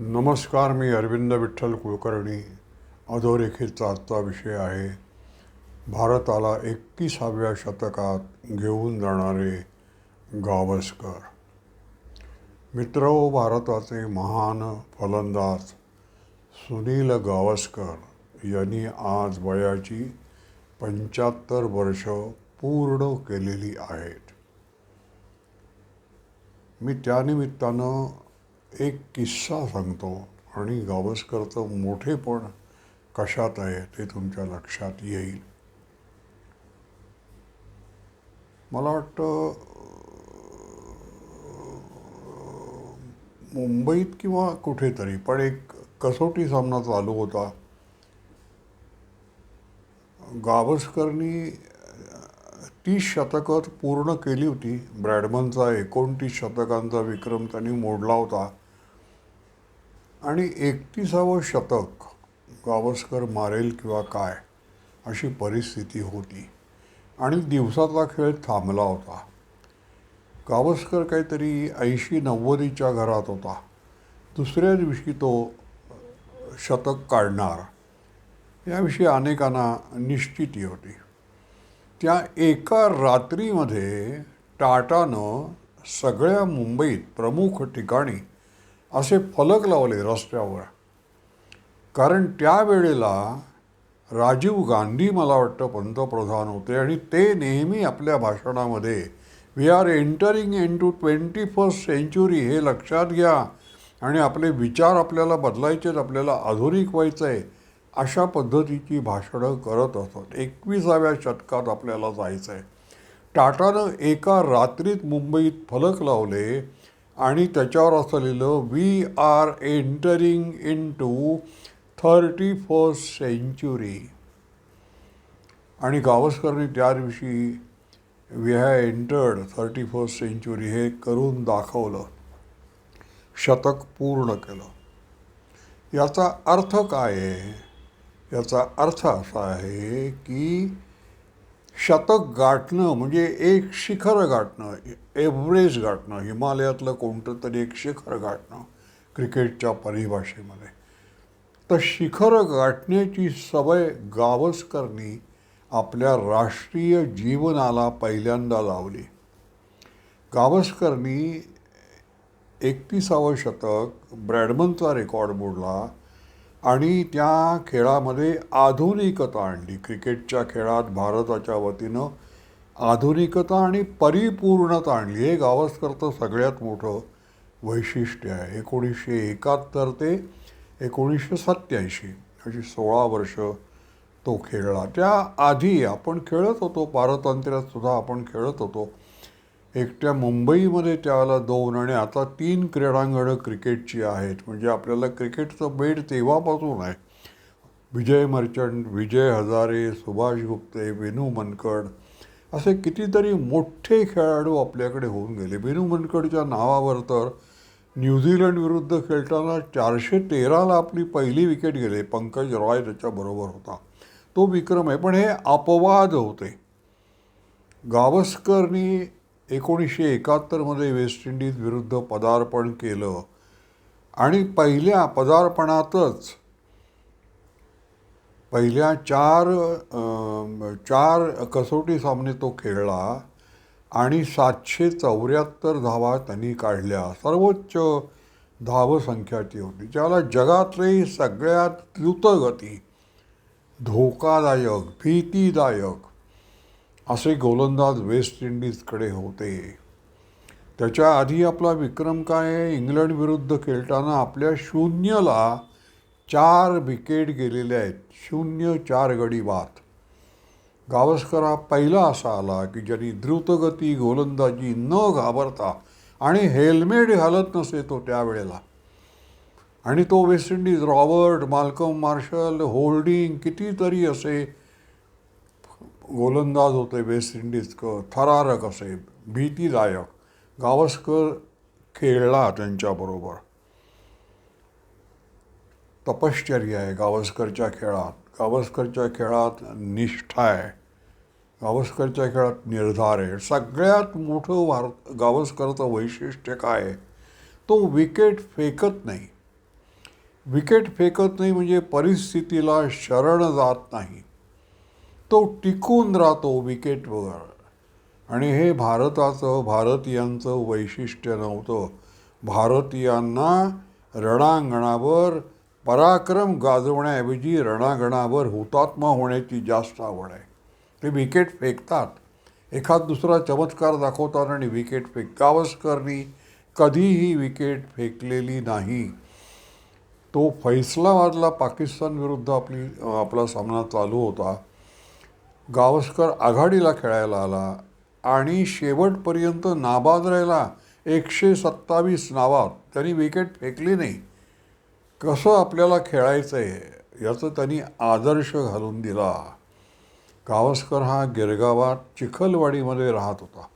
नमस्कार मी अरविंद विठ्ठल कुलकर्णी. अधोरेखितचा आजचा विषय आहे भारताला एकतीसाव्या शतकात घेऊन जाणारे गावस्कर. मित्र भारताचे महान फलंदाज सुनील गावस्कर यांनी आज वयाची पंच्याहत्तर वर्ष पूर्ण केलेली आहेत. मी त्यानिमित्तानं एक किस्सा सांगतो आणि गावस्करचं मोठेपण कशात आहे ते तुमच्या लक्षात येईल. मला वाटतं मुंबईत किंवा कुठेतरी पण एक कसोटी सामना चालू होता. गावस्करनी तीस शतकं पूर्ण केली होती. ब्रॅडमनचा एकोणतीस शतकांचा विक्रम त्यांनी मोडला होता. आणि एकतीसावं शतक गावस्कर मारेल किंवा काय अशी परिस्थिती होती. आणि दिवसाचा खेळ थांबला होता. गावस्कर काहीतरी ऐंशी नव्वदीच्या घरात होता. दुसऱ्या दिवशी तो शतक काढणार. याविषयी अनेकांना निश्चिती होती. त्या एका रात्रीमध्ये टाटानं सगळ्या मुंबईत प्रमुख ठिकाणी असे फलक लावले रस्त्यावर कारण त्यावेळेला राजीव गांधी मला वाटतं पंतप्रधान होते आणि ते नेहमी आपल्या भाषणामध्ये we are entering into twenty first century हे लक्षात घ्या. आणि आपले विचार आपल्याला बदलायचे आहेत आपल्याला आधुनिक व्हायचं आहे अशा पद्धतीची भाषणं करत असत. एकविसाव्या शतकात आपल्याला जायचं आहे. टाटानं एका रात्रीत मुंबईत फलक लावले आणि त्याच्यावर असं लिहिलं we are entering into thirty first century आणि गावस्करनी त्या दिवशी वी हॅ एंटर्ड थर्टी फर्स्ट सेंचुरी हे करून दाखवलं. शतक पूर्ण केलं. याचा अर्थ काय आहे? याचा अर्थ असा आहे की शतक गाठणं म्हणजे एक शिखर गाठणं एव्हरेज गाठणं हिमालयातलं कोणतं तरी एक शिखर गाठणं क्रिकेटच्या परिभाषेमध्ये. तर शिखर गाठण्याची सवय गावस्करनी आपल्या राष्ट्रीय जीवनाला पहिल्यांदा लावली. गावस्करनी एकतीसावं शतक ब्रॅडमनचा रेकॉर्ड मोडला. आणि त्या खेळामध्ये आधुनिकता आणली. क्रिकेटच्या खेळात भारताच्या वतीनं आधुनिकता आणि परिपूर्णता आणली. हे गावस्करचं सगळ्यात मोठं वैशिष्ट्य आहे. एकोणीसशे एकाहत्तर ते एकोणीसशे सत्याऐंशी अशी सोळा वर्ष तो खेळला. त्या आधी आपण खेळत होतो पारतंत्र्यात सुद्धा आपण खेळत होतो. एकट्या मुंबईमध्ये त्याला दोन आणि आता तीन क्रीडांगणं क्रिकेटची आहेत. म्हणजे आपल्याला क्रिकेटचं बेड तेव्हापासून आहे. विजय मर्चंट विजय हजारे सुभाष गुप्ते विनू मनकड असे कितीतरी मोठे खेळाडू आपल्याकडे होऊन गेले. विनू मनकडच्या नावावर तर न्यूझीलंड विरुद्ध खेळताना चारशे तेराला आपली पहिली विकेट गेले. पंकज रॉय त्याच्याबरोबर होता. तो विक्रम आहे पण हे अपवाद होते. गावस्करनी एकोणीसशे एकाहत्तरमध्ये वेस्ट इंडिज विरुद्ध पदार्पण केलं. आणि पहिल्या पदार्पणातच पहिल्या चार अं, चार कसोटी सामने तो खेळला आणि सातशे चौऱ्याहत्तर धावा त्यांनी काढल्या. सर्वोच्च धावसंख्या ती होती. ज्याला जगातली सगळ्यात द्रुतगती धोकादायक भीतीदायक असे गोलंदाज वेस्ट इंडिजकडे होते. त्याच्या आधी आपला विक्रम काय आहे? इंग्लंड विरुद्ध खेळताना आपल्या शून्यला चार विकेट गेलेले आहेत. शून्य चार गडी बाद. गावस्कर हा पहिला असा आला की ज्यांनी द्रुतगती गोलंदाजी न घाबरता आणि हेल्मेट घालत नसे तो त्यावेळेला. आणि तो West Indies Robert Malcolm Marshall Holding कितीतरी असे गोलंदाज होते वेस्ट इंडिज क थरारक असे भीतीदायक. गावस्कर खेळला त्यांच्याबरोबर. तपश्चर्या आहे गावस्करच्या खेळात. गावस्करच्या खेळात निष्ठा आहे. गावस्करच्या खेळात निर्धार आहे. सगळ्यात मोठं भारत गावस्करचं वैशिष्ट्य काय आहे? तो विकेट फेकत नाही. विकेट फेकत नाही म्हणजे परिस्थितीला शरण जात नाही. तो टिकून राहतो विकेटवर. आणि हे भारताचं भारतीयांचं वैशिष्ट्य नव्हतं. भारतीयांना रणांगणावर पराक्रम गाजवण्याऐवजी रणांगणावर हुतात्मा होण्याची जास्त आवड आहे. ते विकेट फेकतात. एखाद दुसरा चमत्कार दाखवतात आणि विकेट फेक गावस्करनी कधीही विकेट फेकलेली नाही. तो फैसलाबादला पाकिस्तान विरुद्ध आपली आपला सामना चालू होता. गावस्कर आघाडीला खेळायला आला आणि शेवटपर्यंत नाबाद राहिला. एकशे सत्तावीस नावात. त्यांनी विकेट फेकली नाही. कसं आपल्याला खेळायचं आहे याचं त्यांनी आदर्श घालून दिला. गावस्कर हा गिरगावात चिखलवाडीमध्ये राहत होता.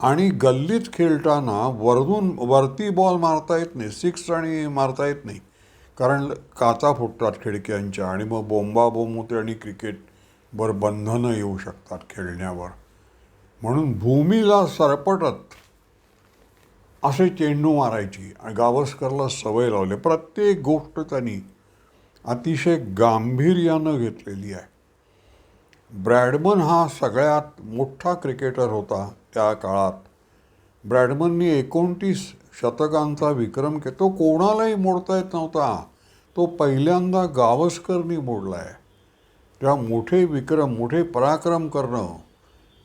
आणि गल्लीत खेळताना वरदून वरती बॉल मारता येत नाही. सिक्स आणि मारता येत नाही. कारण काचा फुटतात खिडक्यांच्या आणि मग बोंबाबोंब होते आणि क्रिकेट वर बंधनं येऊ शकतात खेळण्यावर. म्हणून भूमीला सरपटत असे चेंडू मारायची आणि गावस्करला सवय लावले. प्रत्येक गोष्ट त्यांनी अतिशय गांभीर्यानं घेतलेली आहे. ब्रॅडमन हा सगळ्यात मोठा क्रिकेटर होता त्या काळात. ब्रॅडमननी एकोणतीस शतकांचा विक्रम के तो कोणालाही मोडता येत नव्हता. तो पहिल्यांदा गावस्करनी मोडला आहे त्या मोठे विक्रम मोठे पराक्रम करणं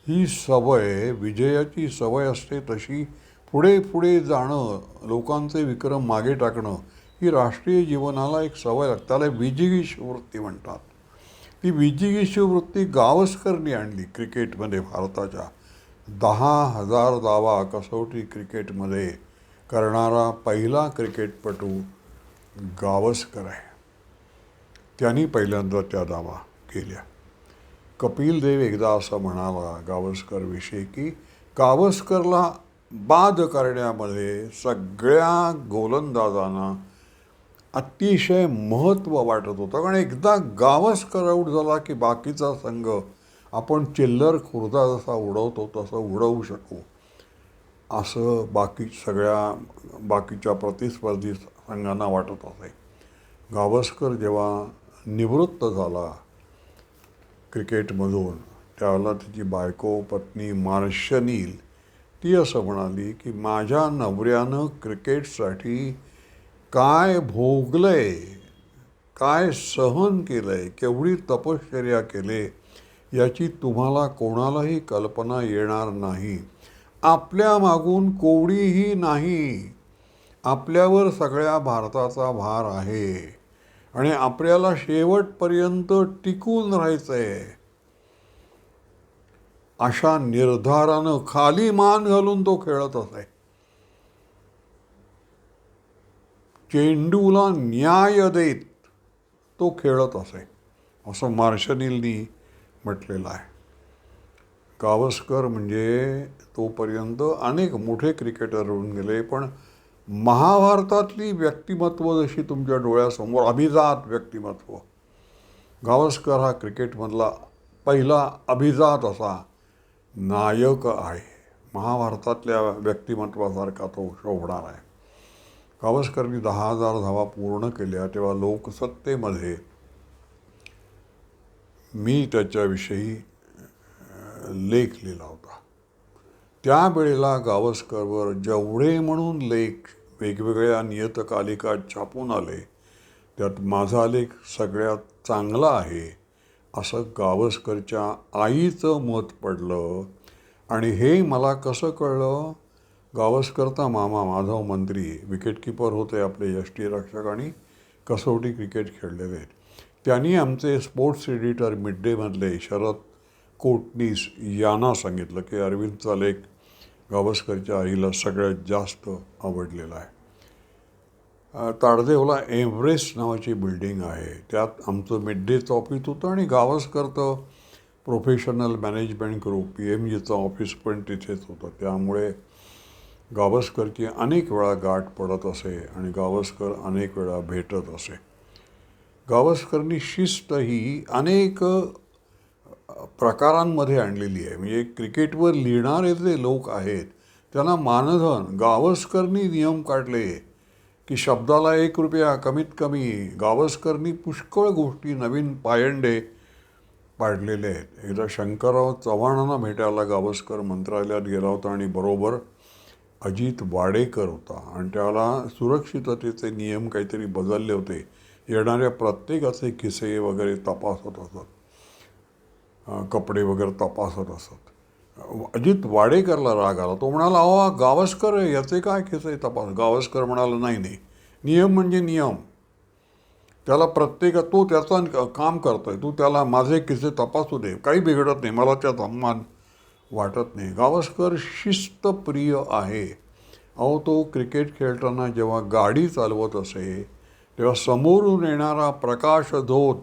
ही सवय विजयाची सवय असते तशी पुढे पुढे जाणं लोकांचे विक्रम मागे टाकणं ही राष्ट्रीय जीवनाला एक सवय लागते. त्याला विजिगीश वृत्ती म्हणतात. ती विजिगीश वृत्ती गावस्करनी आणली क्रिकेटमध्ये भारताच्या. दहा हजार दावा कसोटी क्रिकेटमध्ये करणारा पहिला क्रिकेटपटू गावस्कर आहे. त्यांनी पहिल्यांदा त्या दावा केल्या. कपिल देव एकदा असं म्हणाला गावस्करविषयी की गावस्करला बाद करण्यामध्ये सगळ्या गोलंदाजांना अतिशय महत्त्व वाटत होतं. कारण एकदा गावस्कर आऊट झाला की बाकीचा संघ आपण चिल्लर खुर्दा जसा उडवतो तसं उडवू शकू. असं बाकी सगळ्या बाकीच्या प्रतिस्पर्धी संघांना वाटत असे. गावस्कर जेव्हा निवृत्त झाला क्रिकेटमधून. त्याला तिची बायको पत्नी मार्शनील ती असं म्हणाली की माझ्या नवऱ्यानं क्रिकेटसाठी काय भोगलंय काय सहन केलं आहे केवढी तपश्चर्या केले याची तुम्हाला कोणालाही कल्पना येणार नाही. आपल्या मागून कोवडीही नाही. आपल्यावर सगळ्या भारताचा भार आहे. आणि आपल्याला शेवटपर्यंत टिकून राहायचं आहे अशा निर्धारानं खाली मान घालून तो खेळत असे चेंडूला न्याय देत तो खेळत असे असं मार्शनीलनी म्हटलेलं आहे. गावस्कर म्हणजे तोपर्यंत अनेक मोठे क्रिकेटर होऊन गेले पण महाभारतातली व्यक्तिमत्व जशी तुमच्या डोळ्यासमोर अभिजात व्यक्तिमत्व. गावस्कर हा क्रिकेटमधला पहिला अभिजात असा नायक आहे. महाभारतातल्या व्यक्तिमत्वासारखा तो शोभणार आहे. गावस्करनी दहा हजार धावा पूर्ण केल्या तेव्हा लोकसत्तेमध्ये मी त्याच्याविषयी लेख लिहिला होता. त्यावेळेला गावस्करवर जेवढे म्हणून लेख वेगवेगळ्या नियतकालिकात छापून आले. त्यात माझा लेख सगळ्यात चांगला आहे असं गावस्करच्या आईचं मत पडलं. आणि हे मला कसं कळलं? गावस्करता मामा माधव मंत्री विकेटकीपर होते आपले यष्टीरक्षक आणि कसोटी क्रिकेट खेळलेले. त्यांनी आमचे स्पोर्ट्स एडिटर मिड डेमधले शरद कोटनीस यांना सांगितलं की अरविंदचा लेख गावस्करच्या आईला सगळ्यात जास्त आवडलेला आहे. ताडदेवला एव्हरेस्ट नावाची बिल्डिंग आहे. त्यात आमचं मिड डेचं ऑफिस होतं आणि गावस्करचं professional management group P M जीचं ऑफिस पण तिथेच होतं. त्यामुळे गावस्करची अनेक वेळा गाठ पडत असे आणि गावस्कर अनेक वेळा भेटत असे. गावस्करनी शिस्त ही अनेक प्रकारांमध्ये आणलेली आहे. म्हणजे क्रिकेटवर लिहिणारे जे लोक आहेत त्यांना मानधन गावस्करनी नियम काढले. की शब्दाला एक रुपया कमीत कमी गावस्करनी पुष्कळ गोष्टी नवीन पायंडे पाडलेले आहेत. एकदा शंकरराव चव्हाणांना भेटायला गावस्कर मंत्रालयात गेला होता आणि बरोबर अजित वाडेकर होता. आणि त्याला सुरक्षिततेचे नियम काहीतरी बदलले होते. येणाऱ्या प्रत्येकाचे किसे वगैरे तपासत असत. कपडे वगैरे तपासत असत. अजित वाडेकरला राग आला. तो म्हणाला अहो गावस्कर याचे काय आहे तपास. गावस्कर म्हणाला नाही नाही. नियम म्हणजे नियम. त्याला प्रत्येक तो त्याचा काम करतोय. तू त्याला माझे किस्से तपासू दे. काही बिघडत नाही. मला त्यात अभिमान वाटत नाही. गावस्कर शिस्तप्रिय आहे. अहो तो क्रिकेट खेळताना जेव्हा गाडी चालवत असे तेव्हा समोरून येणारा प्रकाश धोत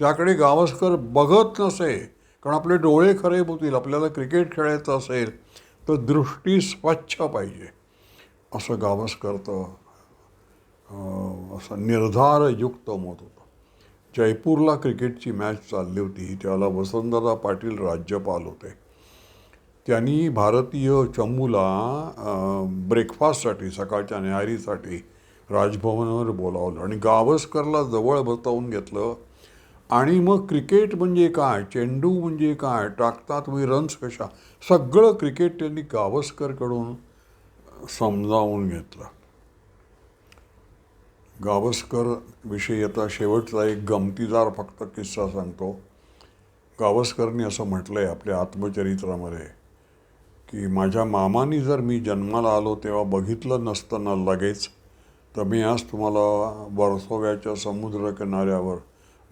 त्याकडे गावस्कर बघत नसे. कारण आपले डोळे खरे होतील आपल्याला क्रिकेट खेळायचं असेल तर दृष्टी स्वच्छ पाहिजे. असं गावस्करचं असं निर्धारयुक्त मत होतं. जयपूरला क्रिकेटची मॅच चालली होती त्याला वसंतदादा पाटील राज्यपाल होते. त्यांनी भारतीय चमूला ब्रेकफास्टसाठी सकाळच्या न्याहारीसाठी राजभवनावर बोलावलं आणि गावस्करला जवळ बसवून घेतलं. आणि मग क्रिकेट म्हणजे काय? चेंडू म्हणजे काय? टाकतात तुम्ही रन्स कशा? सगळं क्रिकेट त्यांनी गावस्करकडून समजावून घेतलं. गावस्कर विषयी आता शेवटचा एक गमतीदार फक्त किस्सा सांगतो. गावस्करनी असं म्हटलं आहे आपल्या आत्मचरित्रामध्ये की माझ्या मामानी जर मी जन्माला आलो तेव्हा बघितलं नसताना लगेच तर मी आज तुम्हाला वर्सोव्याच्या समुद्रकिनाऱ्यावर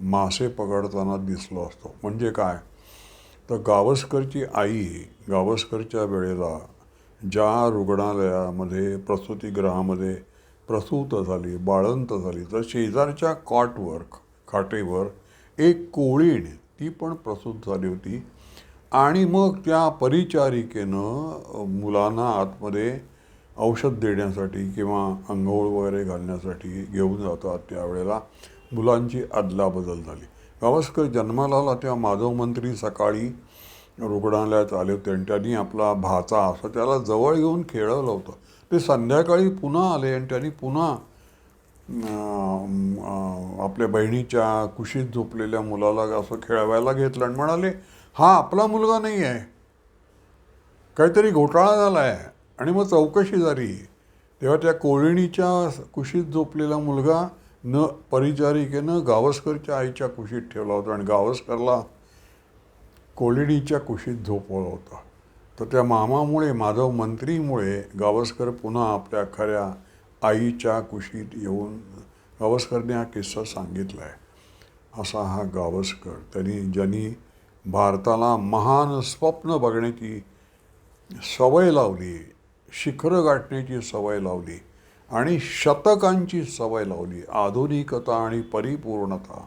मासे पकडताना दिसलो असतो. म्हणजे काय? तर गावस्करची आई गावस्करच्या वेळेला ज्या रुग्णालयामध्ये प्रसूतिगृहामध्ये प्रसूत झाली बाळंत झाली तर शेजारच्या कॉटवर खाटेवर एक कोळीण ती पण प्रसूत झाली होती. आणि मग त्या परिचारिकेनं मुलांना आतमध्ये औषध देण्यासाठी किंवा अंघोळ वगैरे घालण्यासाठी घेऊन जातात त्यावेळेला. मुलांची अदलाबदल झाली. गावस्कर जन्माला आला तेव्हा माधव मंत्री सकाळी रुग्णालयात आले होते आणि त्यांनी आपला भाचा असं त्याला जवळ घेऊन खेळवलं होतं. ते संध्याकाळी पुन्हा आले आणि त्यांनी पुन्हा आपल्या बहिणीच्या कुशीत झोपलेल्या मुलाला असं खेळवायला घेतलं आणि म्हणाले हा आपला मुलगा नाही आहे. काहीतरी घोटाळा झाला आहे आणि मग चौकशी झाली. तेव्हा त्या कोळिणीच्या कुशीत झोपलेला मुलगा न परिचारिकेनं गावस्करच्या आईच्या कुशीत ठेवला होता आणि गावस्करला कोलिणीच्या कुशीत झोपवला होता. तर त्या मामामुळे माधव मंत्रीमुळे गावस्कर पुन्हा आपल्या खऱ्या आईच्या कुशीत येऊन गावस्करने हा किस्सा सांगितला आहे असा हा गावस्कर. त्यांनी ज्यांनी भारताला महान स्वप्न बघण्याची सवय लावली शिखरं गाठण्याची सवय लावली आणि शतकांची सवय लावली. आधुनिकता आणि परिपूर्णता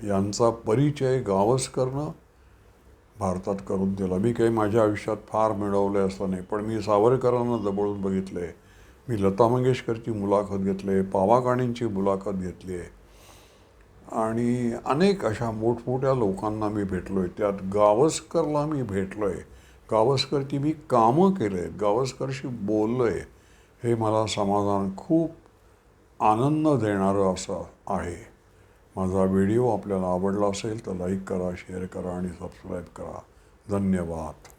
यांचा परिचय गावस्करनं भारतात करून दिला. मी काही माझ्या आयुष्यात फार मिळवलं आहे असं नाही पण मी सावरकरांना जवळून बघितले. मी लता मंगेशकरची मुलाखत घेतली आहे पावाकाणींची मुलाखत घेतली आहे आणि अनेक अशा मोठमोठ्या लोकांना मी भेटलो आहे त्यात गावस्करला मी भेटलो आहे गावस्करची मी कामं केले आहेत गावस्करशी बोललो आहे हे मला समाधान खूप आनंद देणारं असं आहे. माझा व्हिडिओ आपल्याला आवडला असेल तर लाईक करा शेअर करा आणि सबस्क्राईब करा. धन्यवाद.